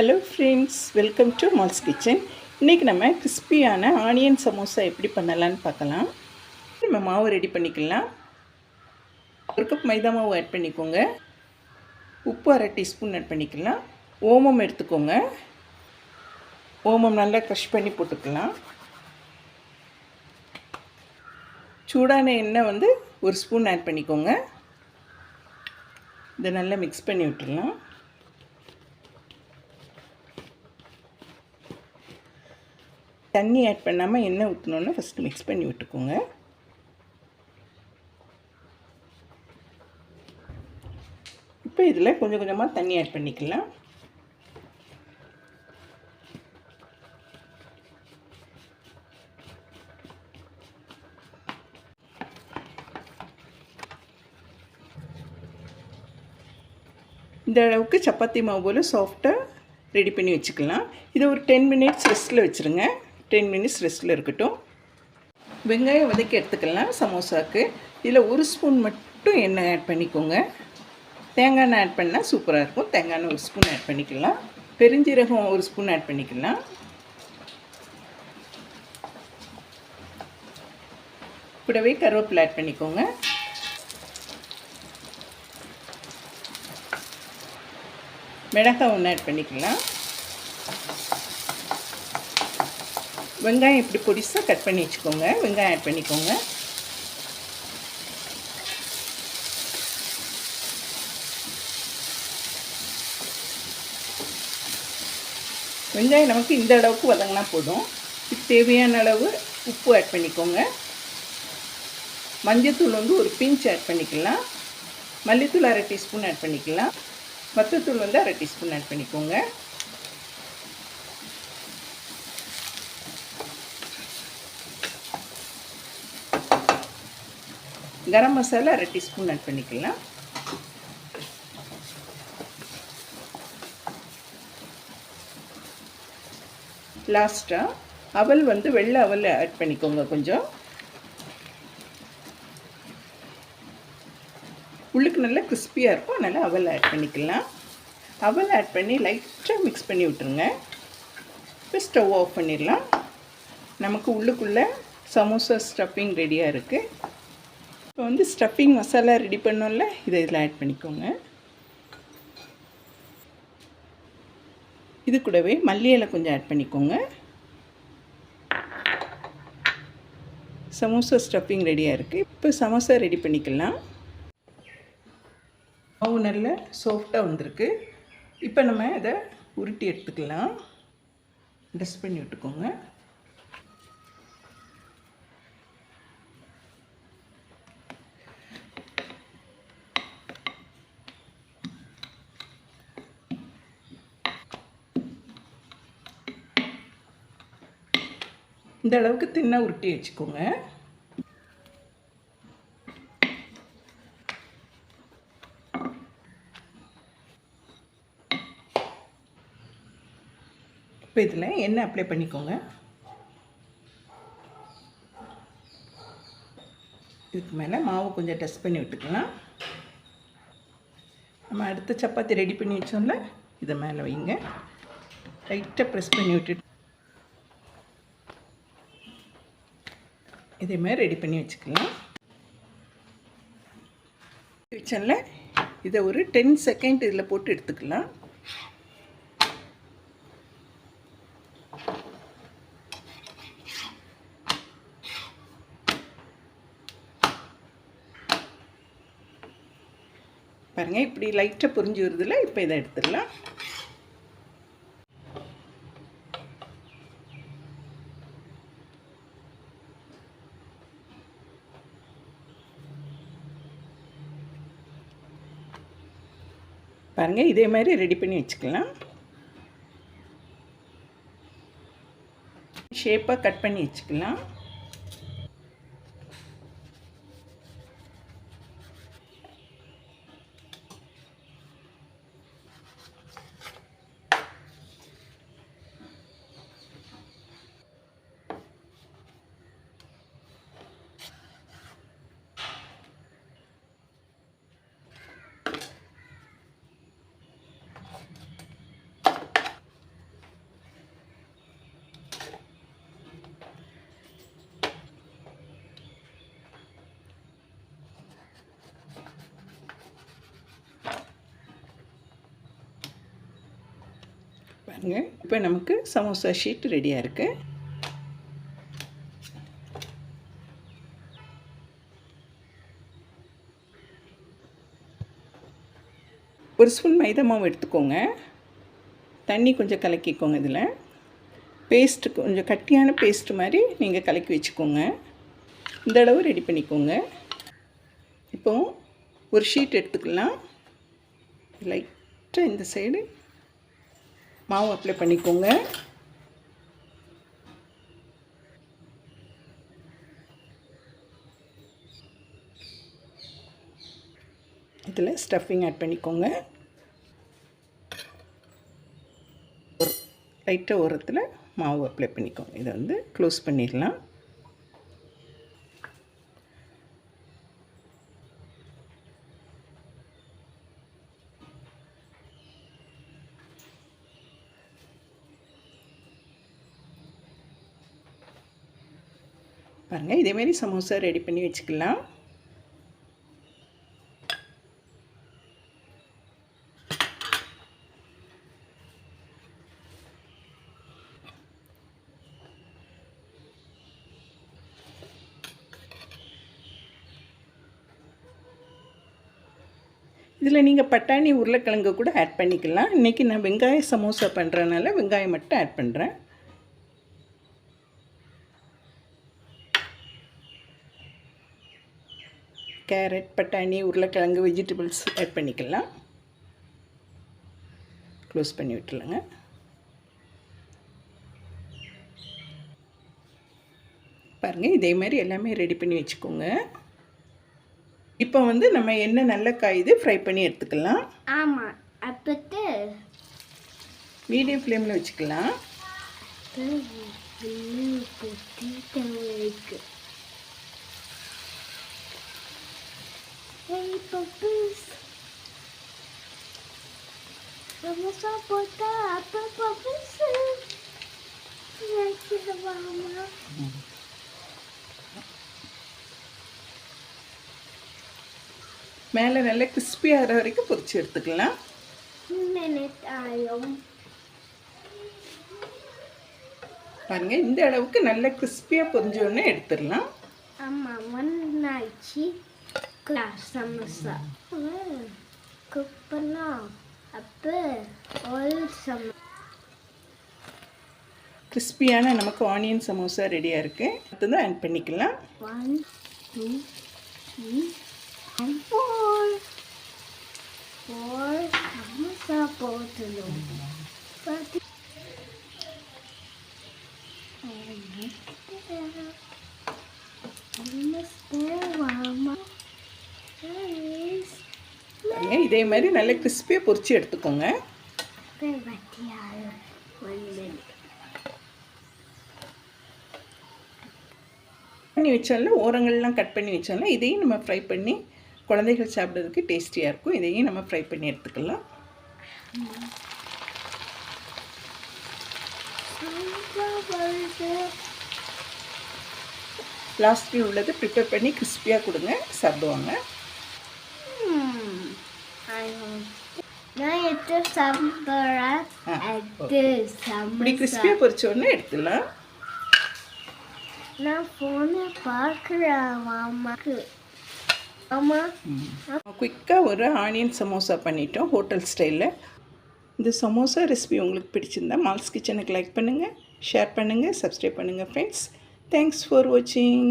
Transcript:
Hello friends welcome to Mal's kitchen இன்றைக்கி நம்ம கிறிஸ்பியான ஆனியன் சமோசா எப்படி பண்ணலான்னு பார்க்கலாம். நம்ம மாவு ரெடி பண்ணிக்கலாம். ஒரு கப் மைதா மாவு ஆட் பண்ணிக்கோங்க. உப்பு அரை டீஸ்பூன் ஆட் பண்ணிக்கலாம். ஓமம் எடுத்துக்கோங்க. ஓமம் நல்லா க்ரஷ் பண்ணி போட்டுக்கலாம். சூடான எண்ணெய் வந்து ஒரு ஸ்பூன் ஆட் பண்ணிக்கோங்க. இதை நல்லா மிக்ஸ் பண்ணி விட்டுடலாம். தண்ணி ஆட் பண்ணாமல் எண்ணெய் ஊற்றணுன்னு ஃபஸ்ட்டு மிக்ஸ் பண்ணி விட்டுக்கோங்க. இப்போ இதில் கொஞ்சம் கொஞ்சமாக தண்ணி ஆட் பண்ணிக்கலாம். இந்த அளவுக்கு சப்பாத்தி மாவு போல் சாஃப்டாக ரெடி பண்ணி வச்சுக்கலாம். இதை ஒரு டென் மினிட்ஸ் ரெஸ்ட்டில் வச்சுருங்க. டென் மினிட்ஸ் ரெஸ்ட்டில் இருக்கட்டும். வெங்காயம் வதக்கி எடுத்துக்கலாம் சமோசாவுக்கு இதில் ஒரு ஸ்பூன் மட்டும் எண்ணெய் ஆட் பண்ணிக்கோங்க. தேங்காய் எண்ணெய் ஆட் பண்ணால் சூப்பராக இருக்கும். தேங்காய் எண்ணெய் ஒரு ஸ்பூன் ஆட் பண்ணிக்கலாம். பெருஞ்சீரகம் ஒரு ஸ்பூன் ஆட் பண்ணிக்கலாம். கூடவே கருவேப்பிலை ஆட் பண்ணிக்கோங்க. மிளகாய் ஒன்று ஆட் பண்ணிக்கலாம். வெங்காயம் இப்படி பொடிசாக கட் பண்ணி வச்சுக்கோங்க. வெங்காயம் ஆட் பண்ணிக்கோங்க. வெங்காயம் நமக்கு இந்த அளவுக்கு வதங்கினா போதும். இது தேவையான அளவு உப்பு ஆட் பண்ணிக்கோங்க. மஞ்சத்தூள் வந்து ஒரு பிஞ்ச் ஆட் பண்ணிக்கலாம். மல்லித்தூள் அரை டீஸ்பூன் ஆட் பண்ணிக்கலாம். மத்தத்தூள் வந்து அரை டீஸ்பூன் ஆட் பண்ணிக்கோங்க. கரம் மசாலா அரை டீஸ்பூன் ஆட் பண்ணிக்கலாம். லாஸ்ட்டாக அவல் வந்து வெள்ளை அவல் ஆட் பண்ணிக்கோங்க கொஞ்சம். உள்ளுக்கு நல்லா கிறிஸ்பியாக இருக்கும் அதனால் அவல் ஆட் பண்ணிக்கலாம். அவல் ஆட் பண்ணி லைட்டாக மிக்ஸ் பண்ணி விட்டுருங்க. இப்போ ஸ்டவ் ஆஃப் பண்ணிடலாம். நமக்கு உள்ளுக்குள்ளே சமோசா ஸ்டஃபிங் ரெடியாக இருக்குது இப்போ வந்து ஸ்டஃபிங் மசாலா ரெடி பண்ணோம்ல இதை இதில் ஆட் பண்ணிக்கோங்க. இது கூடவே மல்லி இலை கொஞ்சம் ஆட் பண்ணிக்கோங்க. சமோசா ஸ்டஃபிங் ரெடியாக இருக்குது இப்போ சமோசா ரெடி பண்ணிக்கலாம். மாவு நல்ல சாஃப்டாக வந்திருக்கு. இப்போ நம்ம இதை உருட்டி எடுத்துக்கலாம். டஸ்ட் பண்ணி விட்டுக்கோங்க. இந்த அளவுக்கு தின்னா உருட்டி வச்சுக்கோங்க. இப்போ இதில் எண்ணெய் அப்ளை பண்ணிக்கோங்க. இதுக்கு மேலே மாவு கொஞ்சம் டஸ்ட் பண்ணி விட்டுக்கலாம். நம்ம அடுத்த சப்பாத்தி ரெடி பண்ணி வச்சோம்ல இதை மேலே வைங்க. லைட்டாக ப்ரெஸ் பண்ணி விட்டுட்டு இதேமாதிரி ரெடி பண்ணி வச்சுக்கலாம். கிச்சனில் இதை ஒரு டென் செகண்ட் இதில் போட்டு எடுத்துக்கலாம். பாருங்கள் இப்படி லைட்டாக புரிஞ்சு வருதில்ல இப்போ இதை எடுத்துடலாம். பாருங்கள் இதே மாதிரி ரெடி பண்ணி வச்சுக்கலாம். ஷேப்பாக கட் பண்ணி வச்சுக்கலாம். பாருங்கள் இப்போ நமக்கு சமோசா ஷீட் ரெடியாக இருக்குது ஒரு ஸ்பூன் மைதா மாவு எடுத்துக்கோங்க. தண்ணி கொஞ்சம் கலக்கிக்கோங்க இதில். பேஸ்ட்டு கொஞ்சம் கட்டியான பேஸ்ட்டு மாதிரி நீங்கள் கலக்கி வச்சுக்கோங்க. இந்த அளவு ரெடி பண்ணிக்கோங்க. இப்போது ஒரு ஷீட் எடுத்துக்கலாம். லைட்டாக இந்த சைடு மாவு அப்ளை பண்ணிக்கோங்க. இதில் ஸ்டஃபிங் ஆட் பண்ணிக்கோங்க. லைட்டாக ஓரத்தில் மாவு அப்ளை பண்ணிக்கோங்க. இதை வந்து க்ளோஸ் பண்ணிடலாம். பாருங்கள் இதேமாரி சமோசா ரெடி பண்ணி வச்சுக்கலாம். இதில் நீங்கள் பட்டாணி உருளைக்கிழங்கு கூட ஆட் பண்ணிக்கலாம். இன்றைக்கி நான் வெங்காய சமோசா பண்ணுறதுனால வெங்காயம் மட்டும் ஆட் பண்ணுறேன் கேரட் பட்டாணி உருளைக்கிழங்கு வெஜிடபிள்ஸ் ஆட் பண்ணிக்கலாம். க்ளோஸ் பண்ணி விட்டுருங்க. பாருங்கள் இதே மாதிரி எல்லாமே ரெடி பண்ணி வச்சுக்கோங்க. இப்போ வந்து நம்ம என்ன நல்ல காயுது ஃப்ரை பண்ணி எடுத்துக்கலாம். ஆமாம் அப்பத்து மீடியம் ஃப்ளேமில் வச்சுக்கலாம். இருக்கு. Hey, puppies. Sumusa போட்டா அப்பா பப்பீஸ் வைக்கிறவாமா மேலே நல்லா crispy ஆகிற வரைக்கும் பொரிச்சு எடுத்துக்கலாம். பாருங்கள் இந்த அளவுக்கு நல்ல கிறிஸ்பியாக பொரிஞ்சோடனே எடுத்துடலாம். அம்மா ஒன்னாச்சு கிளாஸ் சமோசா குக் பண்ணோம் அப்போ ஆயில் சமோசா கிறிஸ்பியான நமக்கு ஆனியன் சமோசா ரெடியாக இருக்குது அடுத்தது ஆட் பண்ணிக்கலாம். One, two, three, and four. Four samosa போட்டணும் பத்து பாருங்க இதே மாதிரி நல்ல கிறிஸ்பியாக பொறிச்சு எடுத்துக்கோங்க. பண்ணி வச்சாலும் ஓரங்கள்லாம் கட் பண்ணி வச்சாலும் இதையும் நம்ம ஃப்ரை பண்ணி குழந்தைகள் சாப்பிட்றதுக்கு டேஸ்டியாக இருக்கும். இதையும் நம்ம ஃப்ரை பண்ணி எடுத்துக்கலாம். லாஸ்ட்டில் உள்ளது ப்ரிப்பேர் பண்ணி கிறிஸ்பியாக கொடுங்க. சாப்பிடுவாங்க. இப்படி சமோசா கிறிஸ்பியாக பொரிச்ச உடனே எடுத்துடலாம். நான் ஃபோனை பார்க்குறேன் மாமாக்கு. மாமா? குயிக்காக ஒரு ஆனியன் சமோசா பண்ணிட்டோம் ஹோட்டல் ஸ்டைலில் இந்த சமோசா ரெசிபி உங்களுக்கு பிடிச்சிருந்தா மால்ஸ் கிச்சனுக்கு லைக் பண்ணுங்கள் ஷேர் பண்ணுங்கள் சப்ஸ்கிரைப் பண்ணுங்கள் ஃப்ரெண்ட்ஸ் தேங்க்ஸ் ஃபார் வாட்சிங்